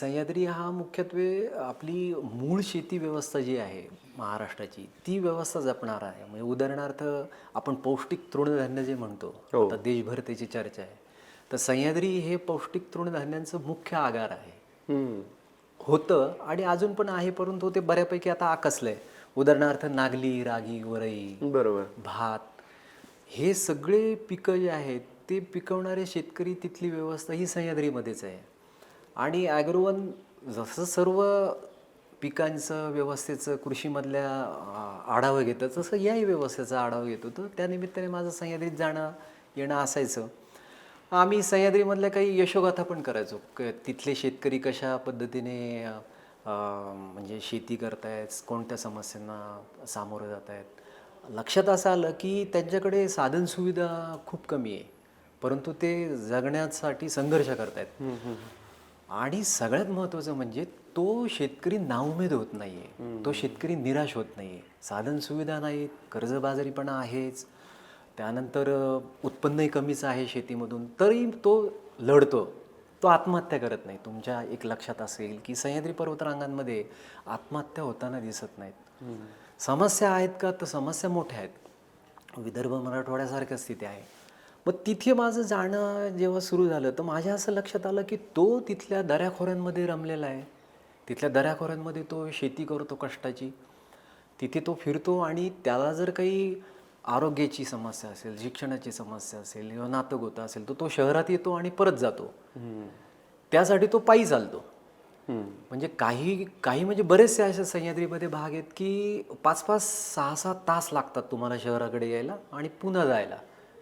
सह्याद्री हा मुख्यत्वे आपली मूळ शेती व्यवस्था जी आहे महाराष्ट्राची ती व्यवस्था जपणार आहे. म्हणजे उदाहरणार्थ आपण पौष्टिक तृणधान्य जे म्हणतो हो. आता देशभर त्याची चर्चा आहे. तर सह्याद्री हे पौष्टिक तृणधान्यांचं मुख्य आगार आहे. होतं आणि अजून पण आहे परंतु ते बऱ्यापैकी आता आकसलंय. उदाहरणार्थ नागली रागी वरई बरोबर. भात हे सगळे पिकं जे आहेत ते पिकवणारे शेतकरी तिथली व्यवस्था ही सह्याद्रीमध्येच आहे. आणि ॲग्रोवन जसं सर्व पिकांचं व्यवस्थेचं कृषीमधल्या आढावा घेतं तसं याही व्यवस्थेचा आढावा घेतो. तर त्यानिमित्ताने माझं सह्याद्रीत जाणं येणं असायचं. आम्ही सह्याद्रीमधल्या काही यशोगाथा पण करायचो. क तिथले शेतकरी कशा पद्धतीने म्हणजे शेती करतायत कोणत्या समस्यांना सामोरं जात आहेत लक्षात असं आलं की त्यांच्याकडे साधनसुविधा खूप कमी आहे. परंतु ते जगण्यासाठी संघर्ष करतायत. आणि सगळ्यात महत्त्वाचं म्हणजे तो शेतकरी नाउमेद होत नाहीये. तो शेतकरी निराश होत नाहीये. साधन सुविधा नाहीत कर्जबाजारीपणा आहेच. त्यानंतर उत्पन्नही कमीच आहे शेतीमधून. तरी तो लढतो. तो आत्महत्या करत नाही. तुमच्या एक लक्षात असेल की सह्याद्री पर्वतरांगांमध्ये आत्महत्या होताना दिसत नाहीत. समस्या आहेत का? तर समस्या मोठ्या आहेत. विदर्भ मराठवाड्यासारख्या स्थिती आहे. मग तिथे माझं जाणं जेव्हा सुरू झालं तर माझ्या असं लक्षात आलं की तो तिथल्या दऱ्याखोऱ्यांमध्ये रमलेला आहे. तिथल्या दऱ्याखोऱ्यांमध्ये तो शेती करतो कष्टाची. तिथे तो फिरतो आणि त्याला जर काही आरोग्याची समस्या असेल शिक्षणाची समस्या असेल किंवा नातं गोतं असेल तर तो शहरात येतो आणि परत जातो. त्यासाठी तो पायी चालतो. म्हणजे काही काही म्हणजे बरेचसे असे सह्याद्रीमध्ये भाग आहेत की पाच पाच सहा सहा तास लागतात तुम्हाला शहराकडे यायला आणि पुन्हा जायला.